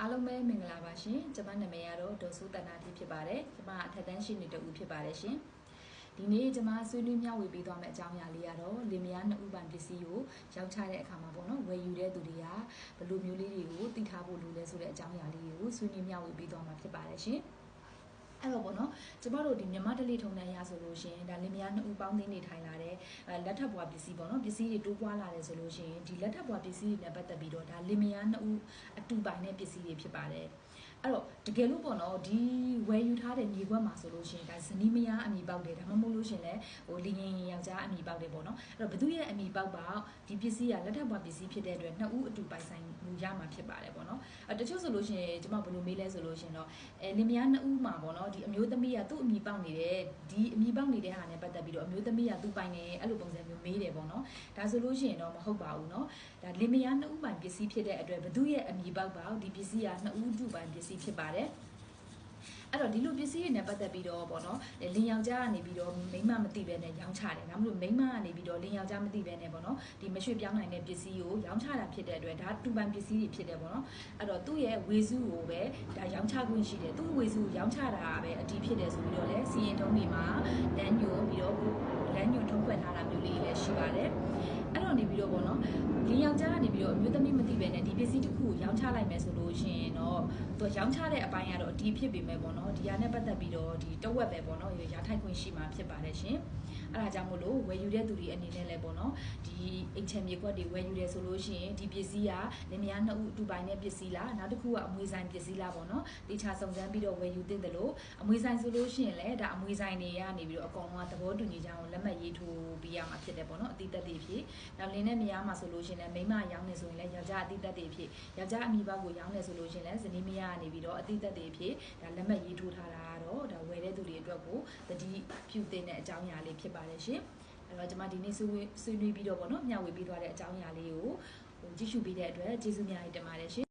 အားလုံးပဲမင်္ဂလာပါရှင်ကျွန်မနာမည်ကတော့ဒေါ်စုတနာတိဖြစ်ပါတယ်ကျွန်မအထက်တန်းရှိနေတူဖြစ်ပါတယ်ရှင်ဒီနေ့ကျွန်မဆွေးနွေးမျှဝေပေးသွားမယ့်အကြောင်းအရာလေးကတော့လင်မယားနှစ်ဦးပိုင်ပစ္စည်းကိုရောင်းချတဲ့အခါမှာပေါ့နော်ဝယ်ယူတဲ့သူတွေကဘယ်လိုမျိုးလေးတွေကိုသိထားဖို့လိုလဲဆိုတဲ့အကြောင်းအရာလေးတွေကိုဆွေးနွေးမျှဝေပေးသွားမှာဖြစ်ပါတယ်ရှင် အဲ့တော့ပေါ့နော်ကျမတို့ဒီမြန်မာတလိထုံတန်းရဆိုလို့ရှိရင်ဒါလင်မယားနှစ်ဦးပေါင်းသိနေထိုင်လာတဲ့လက်ထပ်ဘွားပစ္စည်းပေါ့နော်ပစ္စည်းတွေတိုးပွားလာတယ်ဆိုလို့ရှိရင်ဒီလက်ထပ်ဘွားပစ္စည်းတွေနဲ့ပတ်သက်ပြီးတော့ဒါလင်မယားနှစ်ဦးအတူပိုင်တဲ့ပစ္စည်းတွေဖြစ်ပါတယ်အဲ့တော့တကယ်လို့ပေါ့နော်ဒီဝယ်ယူထားတဲ့မြေခွက်မှာဆိုလို့ရှိရင်ဒါဇနီးမယားအမိပေါက်တယ်ဒါမှမဟုတ်လို့ရှိရင်လည်းဟိုလင်ငင်ယောက်ျားအမိပေါက်တယ်ပေါ့နော်အဲ့တော့ဘသူရဲ့အမိပေါက်ပါဒီပစ္စည်းကလက်ထပ်ဘွားပစ္စည်းဖြစ်တဲ့အတွက်နှစ်ဦးအတူပိုင်ဆိုင်မှုရမှာဖြစ်ပါတယ်ပေါ့နော်အဲ့တချို့ဆိုလို့ရှိရင်ကျွန်မဘယ်လိုမေးလဲဆိုလို့ရှိရင်တော့အဲလင်မယားနှစ်ဦးမှာပေါ့နော်ဒီအမျိုးသမီးကသူ့အမိပေါက်နေတဲ့ဒီအမိပေါက်နေတဲ့ဟာနဲ့ပတ်သက်ပြီးတော့အမျိုးသမီးကသူ့ပိုင်နေအဲ့လိုပုံစံမျိုးမေး တယ်ပေါ့နော်ဒါဆိုလို့ရှိရင်တော့မဟုတ်ပါဘူးเนาะဒါလင်မယားနှစ်ဦးပိုင်ပစ္စည်းဖြစ်တဲ့အတွက်ဘသူရဲ့အမိပေါက်ပါဒီပစ္စည်းကနှစ်ဦးတူပိုင်ပစ္စည်းဖြစ်ပါတယ်အဲ့တော့ဒီလိုပစ္စည်းတွေနဲ့ပတ်သက်ပြီးတော့ပေါ့နော်လင်ယောက်ျားကနေပြီးတော့မိန်းမမသိဘဲနဲ့ရောင်းချတယ်ဒါမှမဟုတ်မိန်းမကနေပြီးတော့လင်ယောက်ျားမသိဘဲနဲ့ပေါ့နော်ဒီမရွှေ့ပြောင်းနိုင်တဲ့ပစ္စည်းကိုရောင်းချတာဖြစ်တဲ့အတွက်ဒါတူပန်ပစ္စည်းတွေဖြစ်တယ်ပေါ့နော်အဲ့တော့သူ့ရဲ့ဝေစုကိုပဲဒါရောင်းချခွင့်ရှိတယ်သူ့ဝေစုကိုရောင်းချတာပဲအတီးဖြစ်တယ်ဆိုပြီးတော့လဲစီရင်ထုံးတွေမှာလမ်းညွန်ပြီးတော့လမ်းညွန်ထုံးဖွဲ့ထားတာမျိုး ုး လေးလ ည်းရှိပါတယ်အဲ့တော့နေပြီးတော့ပေါ့နော်လင်ယောက်ျားကနေပြီးတော့အမျိုးသမီးမသိဘဲနဲ့ဒီပစ္စည်းတစ်ခုကိုရောင်းချလိုက်မယ်ဆိုလို့ရှိရင်တော့သူရောင်းချတဲ့အပိုင်းကတော့အတီးဖြစ်ပေမဲ့ပေါ့နော်ဒီဟာနဲ့ပတ်သက်ပြီးတော့ဒီတဝက်ပဲပေါ့နော်ရထိုက်ခွင့်ရှိမှာဖြစ်ပါတယ်ရှင်အဲ့ဒါကြောင့်မို့လို့ဝယ်ယူတဲ့သူတွေအနေနဲ့လည်းပေါ့နော်ဒီအိမ်ချမ်းမြေခွက်တွေဝယ်ယူတယ်ဆိုလို့ရှိရင်ဒီပစ္စည်းကလင်မယားနှစ်ဦးအတူပိုင်တဲ့ပစ္စည်းလားနောက်တစ်ခုကအမွေဆိုင်ပစ္စည်းလားပေါ့နော်တေချာစုံစမ်းပြီးတော့ဝယ်ယူသင့်တယ်လို့အမွေဆိုင်ဆိုလို့ရှိရင်လည်းဒါအမွေဆိုင်တွေကနေပြီးတော့အကောင်လုံးကသဘောတူညီကြအောင်လက်မှတ်ရေးထိုးပေးရမှာဖြစ်တယ်ပေါ့နော်အတိတက်တွေဖြစ်နောက်လင်းနဲ့မယားမှာဆိုလို့ရှိရင်လည်းမိန်းမရောင်းနေဆိုရင်လည်းယောက်ျားအတိတက်တွေဖြစ်ယောက်ျားအမိဘကိုရောင်းနေဆိုလို့ရှိရင်လည်းဇနီးမယားကနေပြီးတော့အတိတက်တွေဖြစ်ဒါလက်မှတ်ရေးထိုးထားတာကတော့ဒါဝယ်တဲ့သူတွေအတွက်ကိုတတိပြုသင့်တဲ့အကြောင်းအရာလေးဖြစ်ပါတယ်ရှင်အဲ့တော့ကျွန်မဒီနေ့ဆွေးဆွေးနွေးပြီးတော့ပေါ့နော်မျှဝေပေးသွားတဲ့အကြောင်းအရာလေးကိုဟိုကြည့်ရှုပေးတဲ့အတွက်ကျေးဇူးများတင်ပါတယ်ရှင်